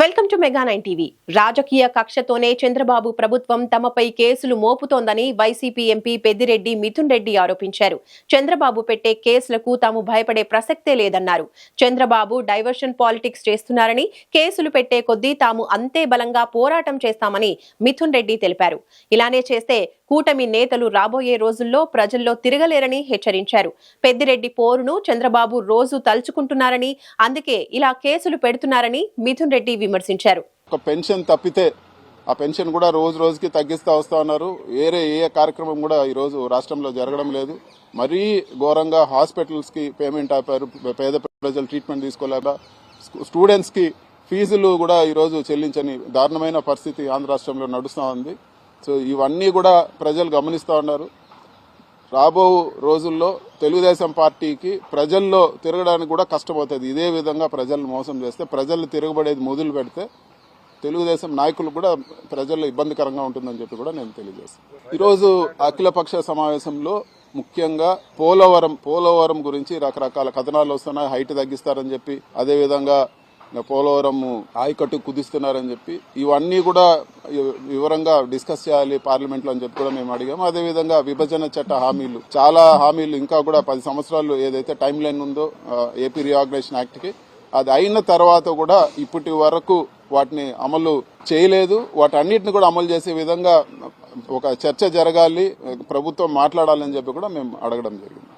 Welcome to mega nine TV. రాజకీయ కక్షతోనే చంద్రబాబు ప్రభుత్వం తమపై కేసులు మోపుతోందని వైసీపీ ఎంపీ పెద్దిరెడ్డి మిథున్ రెడ్డి ఆరోపించారు. చంద్రబాబు పెట్టే కేసులకు తాము భయపడే ప్రసక్తే లేదన్నారు. చంద్రబాబు డైవర్షన్ పాలిటిక్స్ చేస్తున్నారని కేసులు పెట్టే కొద్దీ తాము అంతే బలంగా పోరాటం చేస్తామని మిథున్ రెడ్డి తెలిపారు. ఇలానే చేస్తే కూటమి నేతలు రాబోయే రోజుల్లో ప్రజల్లో తిరగలేరని హెచ్చరించారు. పెద్దిరెడ్డి పోరును చంద్రబాబు రోజు తలుచుకుంటున్నారని అందుకే ఇలా కేసులు పెడుతున్నారని మిథున్ రెడ్డి విమర్శించారు. ఒక పెన్షన్ తప్పితే ఆ పెన్షన్ కూడా రోజు రోజుకి తగ్గిస్తూ వస్తూ ఉన్నారు. వేరే ఏ కార్యక్రమం కూడా ఈరోజు రాష్ట్రంలో జరగడం లేదు. మరీ ఘోరంగా హాస్పిటల్స్కి పేమెంట్ ఆపారు. పేద ప్రజలు ట్రీట్మెంట్ తీసుకోలేక స్టూడెంట్స్కి ఫీజులు కూడా ఈరోజు చెల్లించని దారుణమైన పరిస్థితి ఆంధ్ర రాష్ట్రంలో నడుస్తూ ఉంది. సో ఇవన్నీ కూడా ప్రజలు గమనిస్తూ ఉన్నారు. రాబో రోజుల్లో తెలుగుదేశం పార్టీకి ప్రజల్లో తిరగడానికి కూడా కష్టమవుతుంది. ఇదే విధంగా ప్రజలను మోసం చేస్తే ప్రజలు తిరగబడేది మొదలు పెడితే తెలుగుదేశం నాయకులు కూడా ప్రజల్లో ఇబ్బందికరంగా ఉంటుందని చెప్పి కూడా నేను తెలియజేస్తాను. ఈరోజు అఖిలపక్ష సమావేశంలో ముఖ్యంగా పోలవరం పోలవరం గురించి రకరకాల కథనాలు వస్తున్నాయి. హైట్ తగ్గిస్తారని చెప్పి అదేవిధంగా పోలవరం ఆయకట్టు కుదిస్తున్నారని చెప్పి ఇవన్నీ కూడా వివరంగా డిస్కస్ చేయాలి పార్లమెంట్లో అని చెప్పి కూడా మేము అడిగాము. అదేవిధంగా విభజన చట్ట హామీలు. చాలా హామీలు ఇంకా కూడా పది సంవత్సరాలు ఏదైతే టైం లైన్ ఉందో ఏపీ రిఆర్గనైజేషన్ యాక్ట్కి అది అయిన తర్వాత కూడా ఇప్పటి వరకు వాటిని అమలు చేయలేదు. వాటన్నిటిని కూడా అమలు చేసే విధంగా ఒక చర్చ జరగాలి ప్రభుత్వం మాట్లాడాలని చెప్పి కూడా మేము అడగడం జరిగింది.